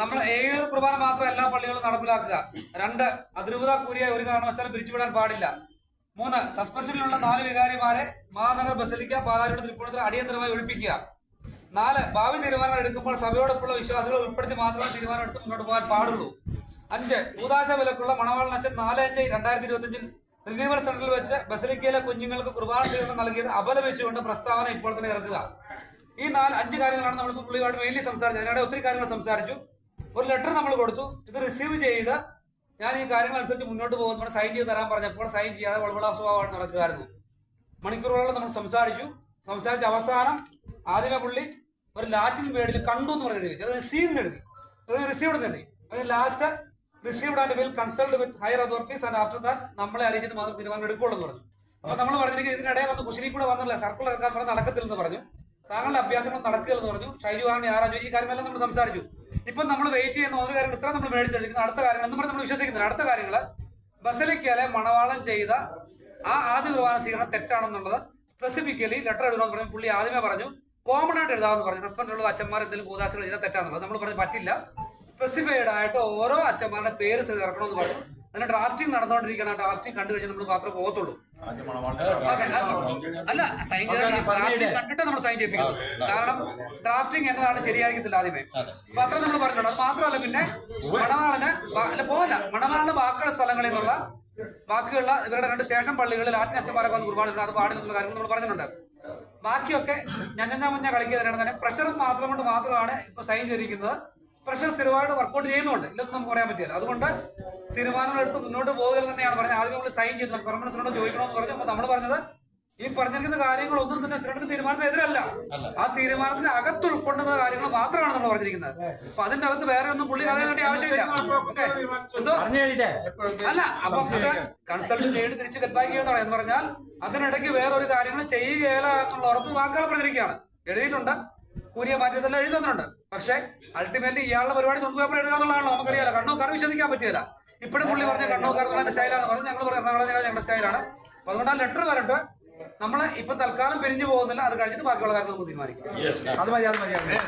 നമ്മൾ ഏഴ് കുർബാന മാത്രം എല്ലാ പള്ളികളും നടപ്പിലാക്കുക. രണ്ട് അതിരൂപത കൂരിയെ ഒരു കാരണവശാലും പിരിച്ചുവിടാൻ പാടില്ല. മൂന്ന് സസ്പെൻഷനിലുള്ള നാല് വികാരിമാരെ മഹാനഗർ ബസലിക്ക പാലാരിയുടെ തൃപ്പൂണിത്തിൽ അടിയന്തരമായി ഒഴിപ്പിക്കുക. നാല് ഭാവി തീരുമാനങ്ങൾ എടുക്കുമ്പോൾ സഭയോടൊപ്പമുള്ള വിശ്വാസികൾ ഉൾപ്പെടുത്തി മാത്രമേ തീരുമാനം എടുത്ത് മുന്നോട്ട് പോകാൻ പാടുള്ളൂ. അഞ്ച് ഭൂതാശ വിലക്കുള്ള മണവാളൻ അച്ഛൻ നാല് അഞ്ച് രണ്ടായിരത്തി ഇരുപത്തിയഞ്ചിൽ റിലീവർ സെന്ററിൽ വെച്ച് ബസലിക്കയിലെ കുഞ്ഞുങ്ങൾക്ക് കുർബാന സ്വീകരണം നൽകിയത് അപലപിച്ചുകൊണ്ട് പ്രസ്താവന ഇപ്പോൾ തന്നെ ഇറക്കുക. ഈ നാല് അഞ്ച് കാര്യങ്ങളാണ് നമ്മൾ പുള്ളിയുമായിട്ട് മെയിൻലി സംസാരിച്ചത്. അതിനിടെ ഒത്തിരി കാര്യങ്ങൾ സംസാരിച്ചു. ഒരു ലെറ്റർ നമ്മൾ കൊടുത്തു. ഇത് റിസീവ് ചെയ്ത് ഞാൻ ഈ കാര്യങ്ങൾ അനുസരിച്ച് മുന്നോട്ട് പോകുമ്പോൾ സൈൻ ചെയ്ത് തരാൻ പറഞ്ഞപ്പോൾ സൈൻ ചെയ്യാതെ വളവിള സ്വഭാവമാണ് നടക്കുകയായിരുന്നു. മണിക്കൂറുകളോളം നമ്മൾ സംസാരിച്ചു. സംസാരിച്ച അവസാനം ആദ്യമേ പുള്ളി ഒരു ലാറ്റിൻ വേർഡിൽ കണ്ടു എന്ന് പറഞ്ഞു എഴുതി. വെച്ചു അത് റിസീവ് എഴുതി. റിസീവ്ഡ് എഴുതി. അതിന് last received and will consult with higher authorities and after that നമ്മളെ അറിയിച്ചിട്ട് മാത്രം തീരുമാനം എടുക്കുള്ളൂ എന്ന് പറഞ്ഞു. അപ്പൊ നമ്മൾ പറഞ്ഞിരിക്കുന്നത് ഇതിനിടെ വന്ന് കുശിനി കൂടെ വന്നില്ല സർക്കിൾ ഇറക്കാൻ പറഞ്ഞ് നടക്കത്തില്ലെന്ന് പറഞ്ഞു. താങ്കളുടെ അഭ്യാസങ്ങൾ നടക്കുക എന്ന് പറഞ്ഞു. ഷൈജു ആറിന് ആരാ ഈ കാര്യമെല്ലാം നമ്മൾ സംസാരിച്ചു. ഇപ്പം നമ്മൾ വെയിറ്റ് ചെയ്യുന്ന ഓരോ കാര്യങ്ങൾ ഇത്ര നമ്മൾ മേടിച്ചെടുക്കുന്നത് അടുത്ത കാര്യങ്ങൾ എന്ന് പറഞ്ഞ് നമ്മൾ വിശ്വസിക്കുന്നില്ല. അടുത്ത കാര്യങ്ങൾ ബസലിക്കലെ മണവാളം ചെയ്ത ആ ആദ്യ കുർബാന സ്വീകരണം തെറ്റാണെന്നുള്ളത് സ്പെസിഫിക്കലി ലെറ്റർ എഴുതണമെന്ന് പറഞ്ഞു പുള്ളി ആദ്യമേ പറഞ്ഞു. കോമൺ ആയിട്ട് എഴുതാമെന്ന് പറഞ്ഞു. സസ്പെൻഡ് ഉള്ള അച്ഛന്മാർ എന്തെങ്കിലും കൂതാശകൾ ചെയ്താൽ തെറ്റാന്നുള്ളത് നമ്മൾ പറഞ്ഞു പറ്റില്ല. സ്പെസിഫൈഡ് ആയിട്ട് ഓരോ അച്ഛന്മാരുടെ പേര് ചേർക്കണമെന്ന് പറഞ്ഞു. അതിന് ഡ്രാഫ്റ്റിംഗ് നടന്നുകൊണ്ടിരിക്കണം ഡ്രാഫ്റ്റിംഗ് കണ്ടു കഴിഞ്ഞാൽ നമ്മൾ മാത്രമേ പോകത്തുള്ളൂ. അല്ല, അല്ല സൈൻ ഡ്രാഫ്റ്റിംഗ് കണ്ടിട്ട് നമ്മൾ സൈൻ ചെയ്യിപ്പിക്കുന്നു കാരണം ഡ്രാഫ്റ്റിംഗ് എന്നതാണ് ശരിയായിരിക്കത്തില്ല ആദ്യമേ. അപ്പൊ അത്ര നമ്മൾ പറഞ്ഞിട്ടുണ്ട് അത് മാത്രമല്ല പിന്നെ മണവാളന് അല്ല പോവല്ല. മണവാളിന് ബാക്കിയുള്ള സ്ഥലങ്ങളിൽ നിന്നുള്ള ബാക്കിയുള്ള ഇവരുടെ രണ്ട് സ്റ്റേഷൻ പള്ളികളിൽ ആറ്റിന് അച്ഛന്മാരൊക്കെ വന്ന് കുർബാന അത് പാടില്ലെന്നുള്ള കാര്യങ്ങൾ നമ്മൾ പറഞ്ഞിട്ടുണ്ട്. ബാക്കിയൊക്കെ ഞഞ്ഞ മുഞ്ഞ കളിക്കുന്നതിനാണ് തന്നെ പ്രഷർ മാത്രം കൊണ്ട് മാത്രമാണ് ഇപ്പൊ സൈൻ ചെയ്തിരിക്കുന്നത്. പ്രഷർ സ്ഥിരമായിട്ട് വർക്കൗട്ട് ചെയ്യുന്നുണ്ട്. ഇല്ലെന്ന് നമുക്ക് പറയാൻ പറ്റില്ല. അതുകൊണ്ട് തീരുമാനങ്ങൾ എടുത്ത് മുന്നോട്ട് പോകുക തന്നെയാണ് പറഞ്ഞത്. ആദ്യം നമ്മൾ സൈൻ ചെയ്ത്. പെർമനൻസിനോട് ചോദിക്കണമെന്ന് പറഞ്ഞു. അപ്പൊ നമ്മൾ പറഞ്ഞത് ഈ പറഞ്ഞിരിക്കുന്ന കാര്യങ്ങളൊന്നും തന്നെ സിനഡിന്റെ തീരുമാനത്തിന് എതിരല്ല. ആ തീരുമാനത്തിന് അകത്ത് ഉൾക്കൊണ്ടുന്ന കാര്യങ്ങൾ മാത്രമാണ് നമ്മൾ പറഞ്ഞിരിക്കുന്നത്. അപ്പൊ അതിന്റെ അകത്ത് വേറെ ഒന്നും പുള്ളി അറിയേണ്ട ആവശ്യമില്ല. ഓക്കെ എന്തോ? അല്ല അപ്പൊ അത് കൺസൾട്ട് ചെയ്ത് തിരിച്ച് കെട്ടാക്കി എന്ന് പറഞ്ഞാൽ അതിനിടയ്ക്ക് വേറെ ഒരു കാര്യങ്ങൾ ചെയ്യുകയില്ല എന്നുള്ള ഉറപ്പ് വാക്കുകൾ പറഞ്ഞിരിക്കുകയാണ്. എഴുതിയിട്ടുണ്ട്. കൂരിയ മാറ്റിയതെല്ലാം എഴുതുന്നുണ്ട്. പക്ഷേ അൾട്ടിമേറ്റ്ലി ഇയാളുടെ പരിപാടി തൊണ്ടുപേപ്പർ എഴുതുക എന്നുള്ളതാണല്ലോ. നമുക്കറിയാലോ. കറി വിശ്വസിക്കാൻ പറ്റില്ല ഇപ്പോഴും പുള്ളി പറഞ്ഞ കണ്ണൂർ എന്റെ സ്റ്റൈലാന്ന് പറഞ്ഞു ഞങ്ങൾ പറഞ്ഞു എറണാകുളം ഞങ്ങളുടെ സ്റ്റൈലാണ്. അപ്പൊ അതുകൊണ്ട് ആ ലെറ്റർ വരട്ടെ. നമ്മൾ ഇപ്പൊ തൽക്കാലം പിരിഞ്ഞു പോകുന്നില്ല. അത് കഴിഞ്ഞിട്ട് ബാക്കിയുള്ള കാര്യങ്ങൾ നമുക്ക് തീരുമാനിക്കാം. അത് മതി അത് മതി.